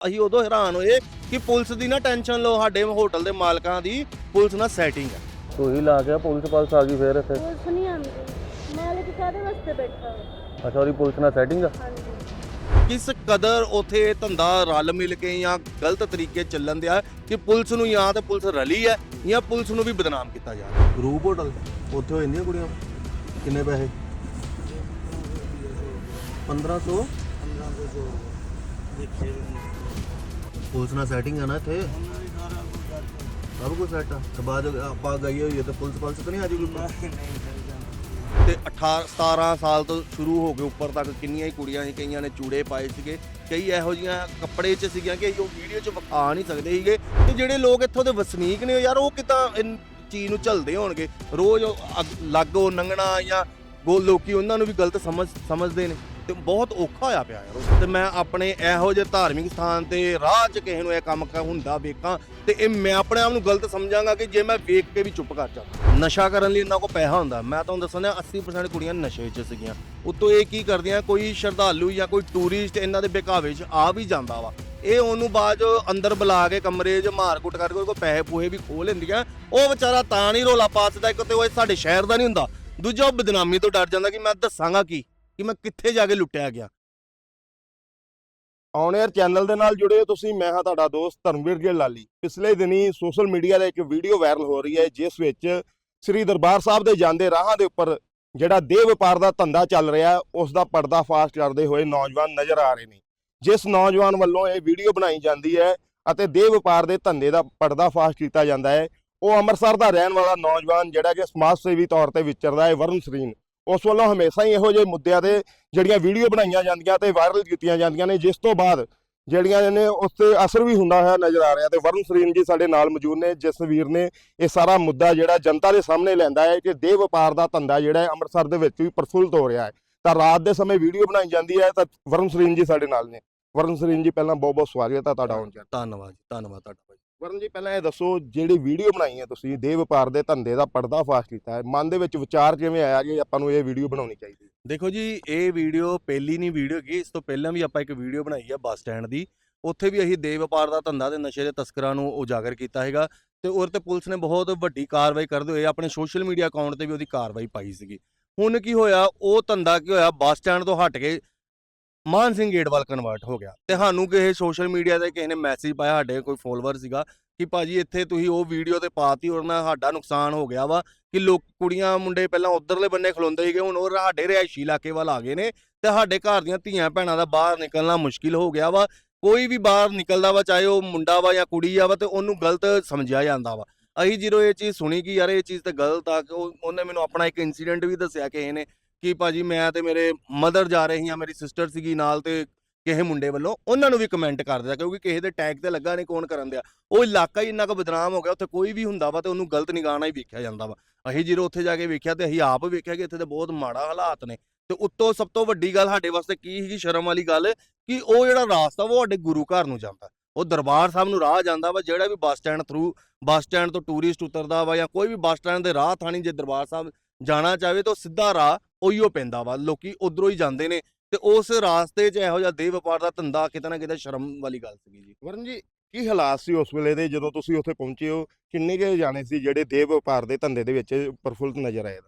ਅਸੀਂ ਉਦੋਂ ਹੈਰਾਨ ਹੋਏ ਕਿ ਪੁਲਿਸ ਦੀ ਨਾ ਟੈਨਸ਼ਨ ਲਓ ਸਾਡੇ ਹੋਟਲ ਦੇ ਮਾਲਕਾਂ ਦੀ ਪੁਲਿਸ ਨਾਲ ਸੈਟਿੰਗ ਹੈ ਤੂੰ ਹੀ ਲਾ ਕੇ ਪੁਲਿਸ ਪਾਲਸ ਆ ਗਈ ਫੇਰ ਇੱਥੇ। ਪੁਲਿਸ ਨਹੀਂ ਆਉਂਦੀ। ਮਾਲਕ ਕਾਹਦੇ ਵਾਸਤੇ ਬੈਠਾ? ਅੱਛਾ ਉਹਦੀ ਪੁਲਿਸ ਨਾਲ ਸੈਟਿੰਗ ਆ? ਹਾਂਜੀ। ਕਿਸ ਕਦਰ ਉਥੇ ਧੰਦਾ ਰਲ ਮਿਲ ਕੇ ਜਾਂ ਗਲਤ ਤਰੀਕੇ ਚੱਲਣ ਦਿਆ ਕਿ ਪੁਲਿਸ ਨੂੰ ਜਾਂ ਤੇ ਪੁਲਿਸ ਰਲੀ ਹੈ ਜਾਂ ਪੁਲਿਸ ਨੂੰ ਵੀ ਬਦਨਾਮ ਕੀਤਾ ਜਾ ਰਿਹਾ? ਗਰੂਪ ਹੋਟਲ ਉੱਥੇ ਹੋ ਜਾਂਦੀਆਂ ਕੁੜੀਆਂ? ਕਿੰਨੇ ਪੈਸੇ? 1500 ਪੁਲਿਸ ਨਾਲ ਸੈਟਿੰਗ ਆ ਨਾ ਇੱਥੇ। ਸਭ ਕੁਝ ਸੈਟ ਆ। ਤੇ ਬਾਅਦ ਆਪਾਂ ਗਈ ਹੋਈ ਹੈ ਤੇ ਪੁਲਿਸ ਪੁਲਿਸ ਤਾਂ ਨਹੀਂ ਆ ਜੂਗੀ ਤੇ 18 17 ਸਾਲ ਤੋਂ ਸ਼ੁਰੂ ਹੋ ਕੇ ਉੱਪਰ ਤੱਕ ਕਿੰਨੀਆਂ ਹੀ ਕੁੜੀਆਂ ਸੀ ਕਈਆਂ ਨੇ ਚੂੜੇ ਪਾਏ ਸੀਗੇ ਕਈ ਇਹੋ ਜੀਆਂ ਕੱਪੜੇ 'ਚ ਸੀਗੀਆਂ ਕਿ ਉਹ ਵੀਡੀਓ 'ਚ ਵਿਖਾ ਨਹੀਂ ਸਕਦੇ ਸੀਗੇ। ਤੇ ਜਿਹੜੇ ਲੋਕ ਇੱਥੋਂ ਦੇ ਵਸਨੀਕ ਨੇ ਯਾਰ ਉਹ ਕਿਤਾ ਇਨ ਚੀਜ਼ ਨੂੰ ਝੱਲਦੇ ਹੋਣਗੇ? ਰੋਜ਼ ਉਹ ਅੱਗ- ਲਾਗੋ ਲੰਘਣਾ ਜਾਂ ਉਹ ਲੋਕੀ ਉਹਨਾਂ ਨੂੰ ਵੀ ਗਲਤ ਸਮਝ ਸਮਝਦੇ ਨੇ। ਤੇ ਬਹੁਤ ਔਖਾ ਹੋਇਆ ਪਿਆ ਯਾਰ। ਤੇ ਮੈਂ ਆਪਣੇ ਇਹੋ ਜਿਹੇ ਧਾਰਮਿਕ ਸਥਾਨ ਤੇ ਰਾਹ 'ਚ ਕਿਸੇ ਨੂੰ ਇਹ ਕੰਮ ਕ, ਹੁੰਦਾ ਵੇਖਾਂ, ਤੇ ਇਹ ਮੈਂ ਆਪਣੇ ਆਪ ਨੂੰ ਗਲਤ ਸਮਝਾਂਗਾ ਕਿ ਜੇ ਮੈਂ ਵੇਖ ਕੇ ਵੀ ਚੁੱਪ ਕਰ ਜਾਵਾਂ। ਨਸ਼ਾ ਕਰਨ ਲਈ ਇਹਨਾਂ ਕੋਲ ਪੈਸਾ ਹੁੰਦਾ, ਮੈਂ ਤੁਹਾਨੂੰ ਦੱਸਣਾ 80% ਕੁੜੀਆਂ ਨਸ਼ੇ 'ਚ ਸੀਗੀਆਂ। ਉਤੋਂ ਇਹ ਕੀ ਕਰਦੀਆਂ, ਕੋਈ ਸ਼ਰਧਾਲੂ ਜਾਂ ਕੋਈ ਟੂਰਿਸਟ ਇਹਨਾਂ ਦੇ ਬੇਕਾਵੇ 'ਚ ਆ ਵੀ ਜਾਂਦਾ ਵਾ। ਇਹ ਉਹਨੂੰ ਬਾਅਦ 'ਚੋਂ ਅੰਦਰ ਬੁਲਾ ਕੇ ਕਮਰੇ 'ਚ ਮਾਰ ਕੁੱਟ ਕਰਕੇ ਉਹਦੇ ਕੋਲ ਪੈਸੇ ਪੂਹੇ ਵੀ ਖੋਹ ਲੈਂਦੀਆਂ। ਉਹ ਵਿਚਾਰਾ ਤਾਂ ਨਹੀਂ ਰੋਲਾ ਪਾਸਦਾ ਇੱਕ ਤੇ ਉਹ ਸਾਡੇ ਸ਼ਹਿਰ ਦਾ ਨਹੀਂ ਹੁੰਦਾ। ਦੂਜਾ ਉਹ ਬਦਨਾਮੀ ਤੋਂ ਡਰ ਜਾਂਦਾ ਕਿ ਮੈਂ ਦੱਸਾਂਗਾ ਕੀ। ਕਿ ਮੈਂ ਕਿੱਥੇ ਜਾ ਕੇ ਲੁੱਟਿਆ ਗਿਆ। ਔਨ 에ਅਰ ਚੈਨਲ ਦੇ ਨਾਲ ਜੁੜੇ ਹੋ ਤੁਸੀਂ ਮੈਂ ਹਾਂ ਤੁਹਾਡਾ ਦੋਸਤ ਧਰਮਵੀਰ ਗਿੱਲ ਲਾਲੀ ਪਿਛਲੇ ਦਿਨੀ ਸੋਸ਼ਲ ਮੀਡੀਆ ਤੇ ਇੱਕ ਵੀਡੀਓ ਵਾਇਰਲ ਹੋ ਰਹੀ ਹੈ ਜਿਸ ਵਿੱਚ ਸ੍ਰੀ ਦਰਬਾਰ ਸਾਹਿਬ ਦੇ ਜਾਂਦੇ ਰਾਹਾਂ ਦੇ ਉੱਪਰ ਜਿਹੜਾ ਦੇਹ ਵਪਾਰ ਦਾ ਧੰਦਾ ਚੱਲ ਰਿਹਾ ਹੈ, ਉਸ ਦਾ ਪਰਦਾਫਾਸ਼ ਕਰਦੇ ਹੋਏ ਨੌਜਵਾਨ ਨਜ਼ਰ ਆ ਰਹੇ ਨੇ। ਜਿਸ ਨੌਜਵਾਨ ਵੱਲੋਂ ਇਹ ਵੀਡੀਓ ਬਣਾਈ ਜਾਂਦੀ ਹੈ ਅਤੇ ਦੇਹ ਵਪਾਰ ਦੇ ਧੰਦੇ ਦਾ ਪਰਦਾਫਾਸ਼ ਕੀਤਾ ਜਾਂਦਾ ਹੈ ਉਹ ਅੰਮ੍ਰਿਤਸਰ ਦਾ ਰਹਿਣ ਵਾਲਾ ਨੌਜਵਾਨ ਜਿਹੜਾ ਕਿ ਸਮਾਜ ਸੇਵੀ ਤੌਰ ਤੇ ਵਿਚਰਦਾ ਹੈ ਵਰੁਣ ਸਰੀਨ। ਉਸ ਵੱਲੋਂ ਹਮੇਸ਼ਾ ਹੀ ਇਹੋ ਜਿਹੇ ਮੁੱਦਿਆਂ ਤੇ ਜਿਹੜੀਆਂ ਵੀਡੀਓ ਬਣਾਈਆਂ ਜਾਂਦੀਆਂ ਤੇ ਵਾਇਰਲ ਕੀਤੀਆਂ ਜਾਂਦੀਆਂ ਨੇ, ਜਿਸ ਤੋਂ ਬਾਅਦ ਜਿਹੜੀਆਂ ਨੇ ਉਸ ਤੇ ਅਸਰ ਵੀ ਹੁੰਦਾ ਹੋਇਆ ਨਜ਼ਰ ਆ ਰਿਹਾ ਤੇ ਵਰੁਣ ਸਰੀਨ ਜੀ ਸਾਡੇ ਨਾਲ ਮੌਜੂਦ ਨੇ, ਜਿਸ ਵੀਰ ਨੇ ਇਹ ਸਾਰਾ ਮੁੱਦਾ ਜਿਹੜਾ ਜਨਤਾ ਦੇ ਸਾਹਮਣੇ ਲੈਂਦਾ ਹੈ ਕਿ ਦੇਹ ਵਪਾਰ ਦਾ ਧੰਦਾ ਜਿਹੜਾ ਹੈ ਅੰਮ੍ਰਿਤਸਰ ਦੇ ਵਿੱਚ ਵੀ ਪ੍ਰਫੁੱਲਤ ਹੋ ਰਿਹਾ ਹੈ। ਤਾਂ ਰਾਤ ਦੇ ਸਮੇਂ ਵੀਡੀਓ ਬਣਾਈ ਜਾਂਦੀ ਹੈ ਤਾਂ ਵਰੁਣ ਸਰੀਨ ਜੀ ਸਾਡੇ ਨਾਲ ਨੇ। ਵਰੁਣ ਸਰੀਨ ਜੀ, ਪਹਿਲਾਂ ਬਹੁਤ ਬਹੁਤ ਸਵਾਗਤ ਹੈ ਤੁਹਾਡਾ ਆਉਣ ਚ ਧੰਨਵਾਦ ਜੀ, ਧੰਨਵਾਦ ਤੁਹਾਡਾ ਵਰਨ ਜੀ, ਪਹਿਲਾਂ ਇਹ ਦੱਸੋ, ਜਿਹੜੀ ਵੀਡੀਓ ਬਣਾਈ ਹੈ ਤੁਸੀਂ ਦੇ ਵਪਾਰ ਦੇ ਧੰਦੇ ਦਾ ਪਰਦਾਫਾਸ਼ ਕੀਤਾ ਹੈ, ਮਨ ਦੇ ਵਿੱਚ ਵਿਚਾਰ ਕਿਵੇਂ ਆਇਆ ਕਿ ਆਪਾਂ ਨੂੰ ਇਹ ਵੀਡੀਓ ਬਣਾਉਣੀ ਚਾਹੀਦੀ ਦੇਖੋ ਜੀ, ਇਹ ਵੀਡੀਓ ਪਹਿਲੀ ਨਹੀਂ ਵੀਡੀਓ ਹੈਗੀ, ਇਸ ਤੋਂ ਪਹਿਲਾਂ ਵੀ ਆਪਾਂ ਇੱਕ ਵੀਡੀਓ ਬਣਾਈ ਹੈ ਬੱਸ ਸਟੈਂਡ ਦੀ, ਉੱਥੇ ਵੀ ਅਸੀਂ ਦੇ ਵਪਾਰ ਦਾ ਧੰਦਾ ਤੇ ਨਸ਼ੇ ਦੇ ਤਸਕਰਾਂ ਨੂੰ ਉਜਾਗਰ ਕੀਤਾ ਹੈਗਾ ਤੇ ਉਹਦੇ ਤੇ ਪੁਲਿਸ ਨੇ ਬਹੁਤ ਵੱਡੀ ਕਾਰਵਾਈ ਕਰਦੇ ਹੋਏ ਆਪਣੇ ਸੋਸ਼ਲ ਮੀਡੀਆ ਅਕਾਊਂਟ ਤੇ ਵੀ ਉਹਦੀ ਕਾਰਵਾਈ ਪਾਈ ਸੀਗੀ। ਹੁਣ ਕੀ ਹੋਇਆ, ਉਹ ਧੰਦਾ ਕੀ ਹੋਇਆ, ਬੱਸ ਸਟੈਂਡ ਤੋਂ ਹਟ ਕੇ ਮਾਨ ਸਿੰਘ ਗੇਟ ਵੱਲ ਕਨਵਰਟ ਹੋ ਗਿਆ। ਤੇ ਸਾਨੂੰ ਕਿਸੇ ਸੋਸ਼ਲ ਮੀਡੀਆ ਤੇ ਕਿਸੇ ਨੇ ਮੈਸੇਜ ਪਾਇਆ, ਸਾਡੇ ਕੋਈ ਫੋਲੋਵਰ ਸੀਗਾ ਕਿ ਭਾਜੀ ਇੱਥੇ ਤੁਸੀਂ ਉਹ ਵੀਡੀਓ ਤੇ ਪਾਤੀ ਔਰ ਨਾਲ ਸਾਡਾ ਨੁਕਸਾਨ ਹੋ ਗਿਆ ਵਾ ਕਿ ਲੋਕ ਕੁੜੀਆਂ ਮੁੰਡੇ ਪਹਿਲਾਂ ਉਧਰਲੇ ਬੰਨੇ ਖਲੋਂਦੇ ਸੀਗੇ, ਹੁਣ ਉਹ ਸਾਡੇ ਰਿਹਾਇਸ਼ੀ ਇਲਾਕੇ ਵੱਲ ਆ ਗਏ ਨੇ ਤੇ ਸਾਡੇ ਘਰ ਦੀਆਂ ਧੀਆਂ ਭੈਣਾਂ ਦਾ ਬਾਹਰ ਨਿਕਲਣਾ ਮੁਸ਼ਕਿਲ ਹੋ ਗਿਆ ਵਾ। ਕੋਈ ਵੀ ਬਾਹਰ ਨਿਕਲਦਾ ਵਾ, ਚਾਹੇ ਉਹ ਮੁੰਡਾ ਵਾ ਜਾਂ ਕੁੜੀ ਆ ਵਾ ਤੇ ਉਹਨੂੰ ਗਲਤ ਸਮਝਿਆ ਜਾਂਦਾ ਵਾ। ਅਸੀਂ ਜਦੋਂ ਇਹ ਚੀਜ਼ ਸੁਣੀ ਕਿ ਯਾਰ ਇਹ ਚੀਜ਼ ਤੇ ਗਲਤ ਆ, ਕਿ ਉਹਨੇ ਮੈਨੂੰ ਆਪਣਾ ਇੱਕ ਇਨਸੀਡੈਂਟ ਵੀ ਦੱਸਿਆ ਕਿਸੇ ਨੇ ਕਿ ਭਾਜੀ ਮੈਂ ਤੇ ਮੇਰੇ ਮਦਰ ਜਾ ਰਹੀ ਸੀ ਮੇਰੀ ਸਿਸਟਰ ਸੀਗੀ ਨਾਲ ਤੇ ਕਿਸੇ ਮੁੰਡੇ ਵੱਲੋਂ, ਉਹਨਾਂ ਨੂੰ ਵੀ ਕਮੈਂਟ ਕਰ ਦਿਆ ਕਿਉਂਕਿ ਕਿਸੇ ਦੇ ਟੈਗ ਤੇ ਲੱਗਾ ਨਹੀਂ ਕੌਣ ਕਰਨ ਦਿਆ। ਉਹ ਇਲਾਕਾ ਹੀ ਇੰਨਾ ਕੁ ਬਦਨਾਮ ਹੋ ਗਿਆ, ਉੱਥੇ ਕੋਈ ਵੀ ਹੁੰਦਾ ਵਾ ਤੇ ਉਹਨੂੰ ਗਲਤ ਨਿਗਾਹ ਹੀ ਵੇਖਿਆ ਜਾਂਦਾ ਵਾ। ਅਸੀਂ ਜਦੋਂ ਉੱਥੇ ਜਾ ਕੇ ਵੇਖਿਆ ਤੇ ਅਸੀਂ ਆਪ ਵੇਖਿਆ ਕਿ ਇੱਥੇ ਤੇ ਬਹੁਤ ਮਾੜਾ ਹਾਲਾਤ ਨੇ। ਤੇ ਉੱਤੋਂ ਸਭ ਤੋਂ ਵੱਡੀ ਗੱਲ ਸਾਡੇ ਵਾਸਤੇ ਕੀ ਸੀਗੀ, ਸ਼ਰਮ ਵਾਲੀ ਗੱਲ ਕਿ ਉਹ ਜਿਹੜਾ ਰਾਸਤਾ ਵਾ ਉਹ ਸਾਡੇ ਗੁਰੂ ਘਰ ਨੂੰ ਜਾਂਦਾ। ਉਹ ਦਰਬਾਰ ਸਾਹਿਬ ਨੂੰ ਰਾਹ ਜਾਂਦਾ ਵਾ, ਜਿਹੜਾ ਵੀ bus stand through bus stand ਤੋਂ ਟੂਰਿਸਟ ਉਤਰਦਾ ਵਾ ਜਾਂ ਕੋਈ ਵੀ ਬੱਸ ਸਟੈਂਡ ਦੇ ਰਾਹ ਥਾਣੀ ਜੇ ਦਰਬਾਰ ਸਾਹਿਬ ਜਾਣਾ ਚਾਹਵੇ ਤਾਂ ਸਿੱਧਾ ਰਾਹ ਉਹੀਓ ਪੈਂਦਾ ਵਾ ਲੋਕੀ ਉਧਰੋਂ ਹੀ ਜਾਂਦੇ ਨੇ ਤੇ ਉਸ ਰਾਸਤੇ 'ਚ ਇਹੋ ਜਿਹਾ ਦੇਹ ਵਪਾਰ ਦਾ ਧੰਦਾ ਕਿਤੇ ਨਾ ਕਿਤੇ ਸ਼ਰਮ ਵਾਲੀ ਗੱਲ ਸੀਗੀ ਜੀ। ਵਰਨ ਜੀ ਕੀ ਹਾਲਾਤ ਸੀ ਉਸ ਵੇਲੇ ਦੇ ਜਦੋਂ ਤੁਸੀਂ ਉੱਥੇ ਪਹੁੰਚੇ ਹੋ? ਕਿੰਨੇ ਕੁ ਜਾਣੇ ਸੀ ਜਿਹੜੇ ਦੇਹ ਵਪਾਰ ਦੇ ਧੰਦੇ ਦੇ ਵਿੱਚ ਪ੍ਰਫੁੱਲਤ ਨਜ਼ਰ ਆਏ?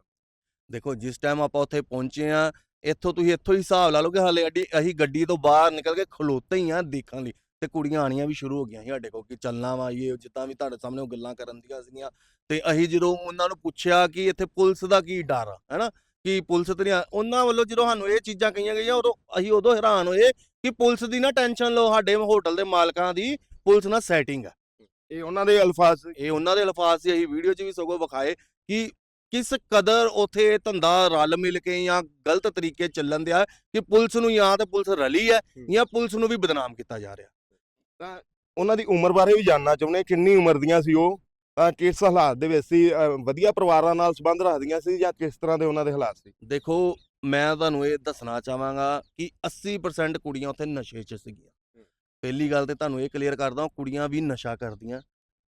ਦੇਖੋ ਜਿਸ ਟਾਈਮ ਆਪਾਂ ਉੱਥੇ ਪਹੁੰਚੇ ਆ ਇੱਥੋਂ ਤੁਸੀਂ ਇੱਥੋਂ ਹੀ ਹਿਸਾਬ ਲਾ ਲਓ ਕਿ ਹਾਲੇ ਅੱਡੀ ਅਸੀਂ ਗੱਡੀ ਤੋਂ ਬਾਹਰ ਨਿਕਲ ਕੇ ਖਲੋਤੇ ਹੀ ਆ ਦੇਖਣ ਲਈ। ਤੇ ਕੁੜੀਆਂ ਆਣੀਆਂ ਵੀ ਸ਼ੁਰੂ ਹੋ ਗਈਆਂ ਸੀ ਸਾਡੇ ਕੋਲ ਕਿ ਚੱਲਣਾ ਵਾ ਇਹ ਜਿੱਦਾਂ ਵੀ ਤੁਹਾਡੇ ਸਾਹਮਣੇ ਉਹ ਗੱਲਾਂ ਕਰਨ ਦੀਆਂ ਸੀਗੀਆਂ। ਤੇ ਅਸੀਂ ਜਦੋਂ ਉਹਨਾਂ ਨੂੰ ਪੁੱਛਿਆ ਕਿ ਇੱਥੇ ਪੁਲਿਸ ਦਾ ਕੀ ਡਰ ਆ ਹੈਨਾ? ਕਿ ਪੁਲਿਸ ਤੇ ਨਹੀਂ ਆ- ਉਹਨਾਂ ਵੱਲੋਂ ਜਦੋਂ ਸਾਨੂੰ ਇਹ ਚੀਜ਼ਾਂ ਕਹੀਆਂ ਗਈਆਂ ਉਦੋਂ ਅਸੀਂ ਉਦੋਂ ਹੈਰਾਨ ਹੋਏ ਕਿ ਪੁਲਿਸ ਦੀ ਨਾ ਟੈਨਸ਼ਨ ਲਓ ਸਾਡੇ ਹੋਟਲ ਦੇ ਮਾਲਕਾਂ ਦੀ ਪੁਲਿਸ ਨਾਲ ਸੈਟਿੰਗ ਆ। ਇਹ ਉਹਨਾਂ ਦੇ ਅਲਫਾਜ਼ ਸੀ। ਇਹ ਉਹਨਾਂ ਦੇ ਅਲਫਾਜ਼ ਸੀ ਅਸੀਂ ਵੀਡੀਓ 'ਚ ਵੀ ਸਗੋਂ ਵਿਖਾਏ ਕਿ ਕਿਸ ਕਦਰ ਉਥੇ ਇਹ ਧੰਦਾ ਰਲ ਮਿਲ ਕੇ ਜਾਂ ਗਲਤ ਤਰੀਕੇ ਚੱਲਣ ਦਿਆ ਕਿ ਪੁਲਿਸ ਨੂੰ ਜਾਂ ਤੇ ਪੁਲਿਸ ਰਲੀ ਹੈ। ਜਾਂ ਪੁਲਿਸ ਨੂੰ ਵੀ ਬਦਨਾਮ ਕੀਤਾ ਜਾ ਰਿਹਾ। ਉਹਨਾਂ ਦੀ ਉਮਰ ਬਾਰੇ ਵੀ ਜਾਨਣਾ ਚਾਹੁੰਦੇ ਕਿੰਨੀ ਉਮਰ ਦੀਆਂ ਸੀ ਉਹ ਅਹ ਕਿਸ ਹਾਲਾਤ ਦੇ ਵਿੱਚ ਸੀ ਵਧੀਆ ਪਰਿਵਾਰਾਂ ਨਾਲ ਸੰਬੰਧ ਰੱਖਦੀਆਂ ਸੀ ਜਾਂ ਕਿਸ ਤਰ੍ਹਾਂ ਦੇ ਉਹਨਾਂ ਦੇ ਹਾਲਾਤ ਸੀ? ਦੇਖੋ ਮੈਂ ਤੁਹਾਨੂੰ ਇਹ ਦੱਸਣਾ ਚਾਹਾਂਗਾ ਕਿ 80% ਕੁੜੀਆਂ ਉੱਥੇ ਨਸ਼ੇ 'ਚ ਸੀਗੀਆਂ। ਪਹਿਲੀ ਗੱਲ ਤੇ ਤੁਹਾਨੂੰ ਇਹ ਕਲੀਅਰ ਕਰਦਾ ਕੁੜੀਆਂ ਵੀ ਨਸ਼ਾ ਕਰਦੀਆਂ।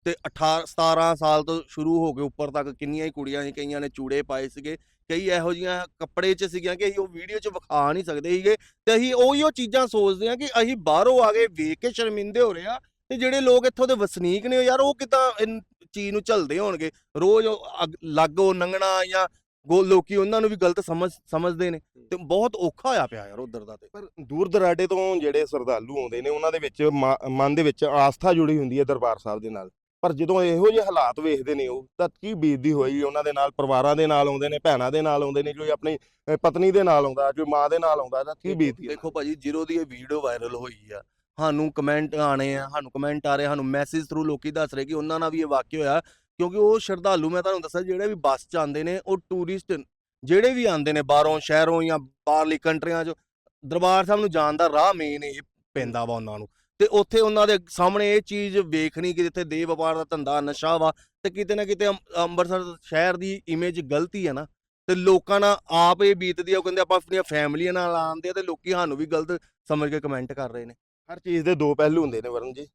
ਤੇ 18 17 ਸਾਲ ਤੋਂ ਸ਼ੁਰੂ ਹੋ ਕੇ ਉੱਪਰ ਤੱਕ ਕਿੰਨੀਆਂ ਹੀ ਕੁੜੀਆਂ ਸੀ ਕਈਆਂ ਨੇ ਚੂੜੇ ਪਾਏ ਸੀਗੇ। ਕਈ ਇਹੋ ਜੀਆਂ ਕੱਪੜੇ 'ਚ ਸੀਗੀਆਂ ਕਿ ਅਸੀਂ ਉਹ ਵੀਡੀਓ 'ਚ ਵਿਖਾ ਨਹੀਂ ਸਕਦੇ ਸੀਗੇ। ਤੇ ਅਸੀਂ ਉਹੀ ਉਹ ਚੀਜ਼ਾਂ ਸੋਚਦੇ ਆ ਕਿ ਅਸੀਂ ਬਾਹਰੋਂ ਆ ਕੇ ਵੇਖ ਕੇ ਸ਼ਰਮਿੰਦੇ ਹੋ ਰਹੇ ਆ ਤੇ ਜਿਹੜੇ ਲੋਕ ਇੱਥੋਂ ਦੇ ਵਸਨੀਕ ਨੇ ਯਾਰ ਉਹ ਕਿਦਾਂ ਚੀਜ਼ ਨੂੰ ਝੱਲਦੇ ਹੋਣਗੇ। ਰੋਜ਼ ਲਾਗੋ ਲੰਘਣਾ ਜਾਂ ਗੋ ਲੋਕੀ ਉਹਨਾਂ ਨੂੰ ਵੀ ਗਲਤ ਸਮਝ ਸਮਝਦੇ ਨੇ। ਤੇ ਬਹੁਤ ਔਖਾ ਹੋਇਆ ਪਿਆ ਯਾਰ ਉਧਰ ਦਾ ਤੇ। ਪਰ ਦੂਰ ਦਰਾਡੇ ਤੋਂ ਜਿਹੜੇ ਸ਼ਰਧਾਲੂ ਆਉਂਦੇ ਨੇ ਉਹਨਾਂ ਦੇ ਵਿੱਚ ਮਨ ਦੇ ਵਿੱਚ ਆਸਥਾ ਜੁੜੀ ਹੁੰਦੀ ਹੈ ਦਰਬਾਰ ਸਾਹਿਬ ਦੇ ਨਾਲ। ਪਰ ਜਦੋਂ ਇਹੋ ਜਿਹੇ ਹਾਲਾਤ ਵੇਖਦੇ ਨੇ ਉਹ ਤਾਂ ਕੀ ਬੀਤਦੀ ਹੋਈ ਉਹਨਾਂ ਦੇ ਨਾਲ ਪਰਿਵਾਰਾਂ ਦੇ ਨਾਲ ਆਉਂਦੇ ਨੇ ਭੈਣਾਂ ਦੇ ਨਾਲ ਆਉਂਦੇ ਨੇ ਕੋਈ ਆਪਣੀ ਪਤਨੀ ਦੇ ਨਾਲ ਆਉਂਦਾ ਕੋਈ ਮਾਂ ਦੇ ਨਾਲ ਆਉਂਦਾ ਤਾਂ ਕੀ ਬੀਤਦੀ ਦੇਖੋ ਭਾਜੀ ਜਦੋਂ ਦੀ ਇਹ ਵੀਡੀਓ ਵਾਇਰਲ ਹੋਈ ਆ ਸਾਨੂੰ ਕਮੈਂਟ ਆਣੇ ਆ ਸਾਨੂੰ ਕਮੈਂਟ ਆ ਰਹੇ ਸਾਨੂੰ ਮੈਸੇਜ ਥਰੂ ਲੋਕੀ ਦੱਸ ਰਹੇ ਕਿ ਉਹਨਾਂ ਨਾਲ ਵੀ ਇਹ ਵਾਕਿਆ ਹੋਇਆ ਕਿਉਂਕਿ ਉਹ ਸ਼ਰਧਾਲੂ ਮੈਂ ਤੁਹਾਨੂੰ ਦੱਸਿਆ ਜਿਹੜੇ ਵੀ ਬੱਸ 'ਚ ਆਉਂਦੇ ਨੇ ਉਹ ਟੂਰਿਸਟ ਜਿਹੜੇ ਵੀ ਆਉਂਦੇ ਨੇ ਬਾਹਰੋਂ ਸ਼ਹਿਰੋਂ ਜਾਂ ਬਾਹਰਲੀ ਕੰਟਰੀਆਂ 'ਚੋਂ ਦਰਬਾਰ ਸਾਹਿਬ ਨੂੰ ਜਾਣ ਦਾ ਰਾਹ ਮੇਨ ਇਹ ਪੈਂਦਾ ਵਾ ਉਹਨਾਂ ਨੂੰ। ਤੇ ਉੱਥੇ ਉਹਨਾਂ ਦੇ ਸਾਹਮਣੇ ਇਹ ਚੀਜ਼ ਵੇਖਣੀ ਕਿ ਜਿੱਥੇ ਦੇਹ ਵਪਾਰ ਦਾ ਧੰਦਾ ਨਸ਼ਾ ਵਾ ਤੇ ਕਿਤੇ ਨਾ ਕਿਤੇ ਅੰਮ- ਅੰਮ੍ਰਿਤਸਰ ਸ਼ਹਿਰ ਦੀ ਇਮੇਜ ਗਲਤੀ ਹੈ ਨਾ। ਤੇ ਲੋਕਾਂ ਨਾਲ ਆਪ ਇਹ ਬੀਤਦੀ ਆ ਉਹ ਕਹਿੰਦੇ ਆਪਾਂ ਆਪਣੀਆਂ ਫੈਮਲੀਆਂ ਨਾਲ ਆਉਂਦੇ ਆ ਤੇ ਲੋਕੀ ਸਾਨੂੰ ਵੀ ਗਲਤ ਸਮਝ ਕੇ ਕਮੈਂਟ ਕਰ ਰਹੇ ਨੇ। ਹਰ ਚੀਜ਼ ਦੇ ਦੋ ਪਹਿਲੂ ਹੁੰਦੇ ਨੇ ਵਰਨ ਜੀ।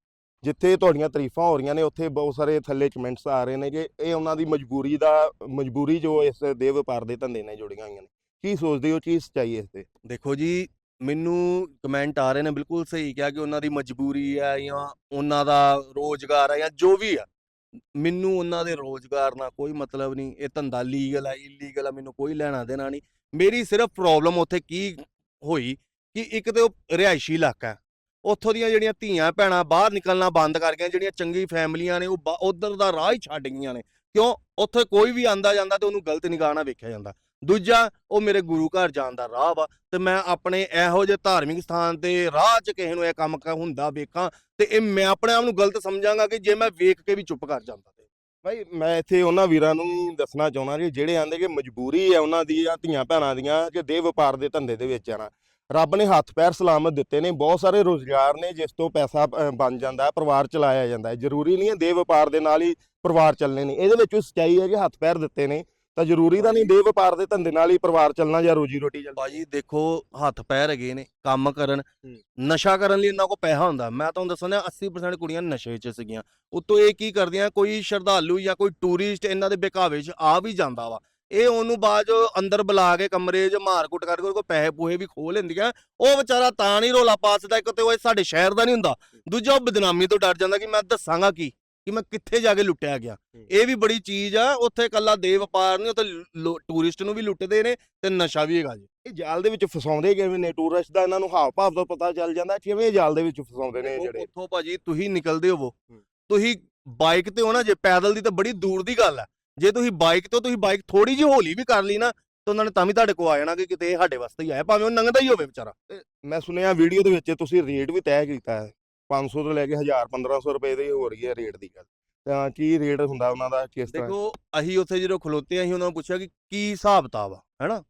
ਜਿੱਥੇ ਤੁਹਾਡੀਆਂ ਤਾਰੀਫਾਂ ਹੋ ਰਹੀਆਂ ਨੇ ਉੱਥੇ ਬਹੁਤ ਸਾਰੇ ਥੱਲੇ ਕਮੈਂਟਸ ਆ ਰਹੇ ਨੇ ਕਿ ਇਹ ਉਹਨਾਂ ਦੀ ਮਜਬੂਰੀ ਦਾ ਮਜਬੂਰੀ ਜੋ ਇਸ ਦੇਹ ਵਪਾਰ ਦੇ ਧੰਦੇ ਨਾਲ ਜੁੜੀਆਂ ਹੋਈਆਂ ਨੇ। ਕੀ ਸੋਚਦੇ ਹੋ ਕੀ ਸੱਚਾਈ ਹੈ ਇਸ ਤੇ? ਦੇਖੋ ਜੀ ਮੈਨੂੰ ਕਮੈਂਟ ਆ ਰਹੇ ਨੇ ਬਿਲਕੁਲ ਸਹੀ ਕਿਹਾ ਕਿ ਉਹਨਾਂ ਦੀ ਮਜਬੂਰੀ ਹੈ ਜਾਂ ਉਹਨਾਂ ਦਾ ਰੋਜ਼ਗਾਰ ਹੈ ਜਾਂ ਜੋ ਵੀ ਆ ਮੈਨੂੰ ਉਹਨਾਂ ਦੇ ਰੋਜ਼ਗਾਰ ਨਾਲ ਕੋਈ ਮਤਲਬ ਨਹੀਂ, ਇਹ ਧੰਦਾ ਲੀਗਲ ਹੈ ਇਲੀਗਲ ਆ ਮੈਨੂੰ ਕੋਈ ਲੈਣਾ ਦੇਣਾ ਨਹੀਂ। ਮੇਰੀ ਸਿਰਫ ਪ੍ਰੋਬਲਮ ਉੱਥੇ ਕੀ ਹੋਈ ਕਿ ਇੱਕ ਤੇ ਉਹ ਰਿਹਾਇਸ਼ੀ ਇਲਾਕਾ ਉੱਥੋਂ ਦੀਆਂ ਜਿਹੜੀਆਂ ਧੀਆਂ ਭੈਣਾਂ ਬਾਹਰ ਨਿਕਲਣਾ ਬੰਦ ਕਰ ਗਈਆਂ, ਜਿਹੜੀਆਂ ਚੰਗੀ ਫੈਮਲੀਆਂ ਨੇ, ਉਹ ਉਧਰ ਦਾ ਰਾਹ ਹੀ ਛੱਡ ਗਈਆਂ ਨੇ। ਕਿਉਂ? ਉੱਥੇ ਕੋਈ ਵੀ ਆਂਦਾ ਜਾਂਦਾ ਤੇ ਉਹਨੂੰ ਗਲਤ ਨਿਗਾਹ ਨਾਲ ਵੇਖਿਆ ਜਾਂਦਾ। ਦੂਜਾ, ਉਹ ਮੇਰੇ ਗੁਰੂ ਘਰ ਜਾਣ ਦਾ ਰਾਹ ਵਾ ਤੇ ਮੈਂ ਆਪਣੇ ਇਹੋ ਜਿਹੇ ਧਾਰਮਿਕ ਸਥਾਨ ਤੇ ਰਾਹ 'ਚ ਕਿਸੇ ਨੂੰ ਇਹ ਕੰਮ ਹੁੰਦਾ ਵੇਖਾਂ ਤੇ ਇਹ ਮੈਂ ਆਪਣੇ ਆਪ ਨੂੰ ਗਲਤ ਸਮਝਾਂਗਾ ਕਿ ਜੇ ਮੈਂ ਵੇਖ ਕੇ ਵੀ ਚੁੱਪ ਕਰ ਜਾਂਦਾ ਤੇ। ਭਾਈ ਮੈਂ ਇੱਥੇ ਉਹਨਾਂ ਵੀਰਾਂ ਨੂੰ ਦੱਸਣਾ ਚਾਹੁੰਦਾ ਕਿ ਜਿਹੜੇ ਆਂਦੇ ਕਿ ਮਜਬੂਰੀ ਹੈ ਉਹਨਾਂ ਦੀ ਜਾਂ ਧੀਆਂ ਭੈਣਾਂ ਦੀਆਂ ਕਿ ਦੇ ਵਪਾਰ ਦੇ ਧੰਦੇ ਦੇ ਵਿੱਚ ਆਣਾ। ਰੱਬ ਨੇ ਹੱਥ ਪੈਰ ਸਲਾਮਤ ਦਿੱਤੇ ਨੇ, ਬਹੁਤ ਸਾਰੇ ਰੋਜ਼ਗਾਰ ਨੇ ਜਿਸ ਤੋਂ ਪੈਸਾ ਬਣ ਜਾਂਦਾ ਹੈ ਪਰਿਵਾਰ ਚਲਾਇਆ ਜਾਂਦਾ ਹੈ। ਜ਼ਰੂਰੀ ਨਹੀਂ ਹੈ ਦੇ ਵਪਾਰ ਦੇ ਨਾਲ ਹੀ ਪਰਿਵਾਰ ਚੱਲਣੇ ਨੇ। ਇਹਦੇ ਵਿੱਚ ਵੀ ਸੱਚਾਈ ਹੈ ਕਿ ਹੱਥ ਪੈਰ ਦਿੱਤੇ ਨੇ। ਤਾਂ ਜ਼ਰੂਰੀ ਤਾਂ ਨਹੀਂ ਦੇਹ ਵਪਾਰ ਦੇ ਧੰਦੇ ਨਾਲ ਹੀ ਪਰਿਵਾਰ ਚੱਲਣਾ ਜਾਂ ਰੋਜੀ ਰੋਟੀ ਚੱਲਣੀ। ਬਾਜੀ ਦੇਖੋ ਹੱਥ ਪੈਰ ਹੈਗੇ ਨੇ ਕੰਮ ਕਰਨ। ਨਸ਼ਾ ਕਰਨ ਲਈ ਇਹਨਾਂ ਕੋਲ ਪੈਸਾ ਹੁੰਦਾ। ਮੈਂ ਤੁਹਾਨੂੰ ਦੱਸਣਾ 80% ਕੁੜੀਆਂ ਨਸ਼ੇ 'ਚ ਸੀਗੀਆਂ। ਉਤੋਂ ਇਹ ਕੀ ਕਰਦੀਆਂ ਕੋਈ ਸ਼ਰਧਾਲੂ ਜਾਂ ਕੋਈ ਟੂਰਿਸਟ ਇਹਨਾਂ ਦੇ ਬੇਕਾਵੇ 'ਚ ਆ ਵੀ ਜਾਂਦਾ ਵਾ। ਇਹ ਉਹਨੂੰ ਬਾਅਦ ਅੰਦਰ ਬੁਲਾ ਕੇ ਕਮਰੇ 'ਚ ਮਾਰ ਕੁੱਟ ਕਰਕੇ ਉਹਦੇ ਕੋਲ ਪੈਸੇ ਪੂਹੇ ਵੀ ਖੋਹ ਲੈਂਦੀਆਂ। ਉਹ ਵਿਚਾਰਾ ਤਾਂ ਨਹੀਂ ਰੋਲਾ ਪਾਸਦਾ ਇੱਕ ਤੇ ਉਹ ਸਾਡੇ ਸ਼ਹਿਰ ਦਾ ਨਹੀਂ ਹੁੰਦਾ। ਦੂਜਾ ਉਹ ਬਦਨਾਮੀ ਤੋਂ ਡਰ ਜਾਂਦਾ ਕਿ ਮੈਂ ਦੱਸਾਂਗਾ ਕੀ। ਕਿ ਮੈਂ ਕਿੱਥੇ ਜਾ ਕੇ ਲੁੱਟਿਆ ਗਿਆ। ਇਹ ਵੀ ਬੜੀ ਚੀਜ਼ ਆ ਉੱਥੇ ਕੱਲਾ ਦੇ ਵਪਾਰ ਨਹੀਂ ਉੱਥੇ ਟੂਰਿਸਟ ਨੂੰ ਵੀ ਲੁੱਟਦੇ ਨੇ ਤੇ ਨਸ਼ਾ ਵੀ ਹੈਗਾ ਜੀ। ਇਹ ਜਾਲ ਦੇ ਵਿੱਚ ਫਸਾਉਂਦੇ ਕਿਵੇਂ ਨੇ? ਟੂਰਿਸਟ ਦਾ ਇਹਨਾਂ ਨੂੰ ਹਾਵ ਭਾਵ ਤੋਂ ਪਤਾ ਚੱਲ ਜਾਂਦਾ ਕਿਵੇਂ ਇਹ ਜਾਲ ਦੇ ਵਿੱਚ ਫਸਾਉਂਦੇ ਨੇ ਜਿਹੜੇ? ਉੱਥੋਂ ਭਾਜੀ ਤੁਸੀਂ ਨਿਕਲਦੇ ਹੋਵੋ। ਤੁਸੀਂ ਬਾਈਕ ਤੇ ਹੋ ਨਾ ਜੇ ਪੈਦਲ ਦੀ ਤਾਂ ਬੜੀ ਦੂਰ ਦੀ ਗੱਲ ਹੈ ਜੇ ਤੁਸੀਂ ਬਾਈਕ ਤੇ ਤੁਸੀਂ ਬਾਈਕ ਥੋੜੀ ਜਿਹੀ ਹੌਲੀ ਵੀ ਕਰ ਲਈ ਨਾ ਤਾਂ ਉਹਨਾਂ ਨੇ ਤਾਂ ਵੀ ਤੁਹਾਡੇ ਕੋਲ ਆ ਜਾਣਾ ਕਿ ਕਿਤੇ ਸਾਡੇ ਵਾਸਤੇ ਹੀ ਆਇਆ ਭਾਵੇਂ ਉਹ ਨੰਗਦਾ ਹੀ ਹੋਵੇ ਵਿਚਾਰਾ। ਮੈਂ ਸੁਣਿਆ ਵੀਡੀਓ ਦੇ ਵਿੱਚ ਤੁਸੀਂ ਰੇਟ ਵੀ ਤੈਅ ਕੀਤਾ ਹੈ। 500 ਤੋਂ ਲੈ ਕੇ 1000 1500 ਰੁਪਏ ਦੀ ਹੋ ਰਹੀ ਹੈ ਰੇਟ ਦੀ ਗੱਲ। ਤਾਂ ਕੀ ਰੇਟ ਹੁੰਦਾ ਉਹਨਾਂ ਦਾ ਕਿਸ ਤਰ੍ਹਾਂ? ਦੇਖੋ, ਅਸੀਂ ਉੱਥੇ ਜਦੋਂ ਖਲੋਤੇ ਅਸੀਂ ਉਹਨਾਂ ਨੂੰ ਪੁੱਛਿਆ ਕਿ ਕੀ ਹਿਸਾਬ ਕਿਤਾਬ ਆ, ਹੈਨਾ?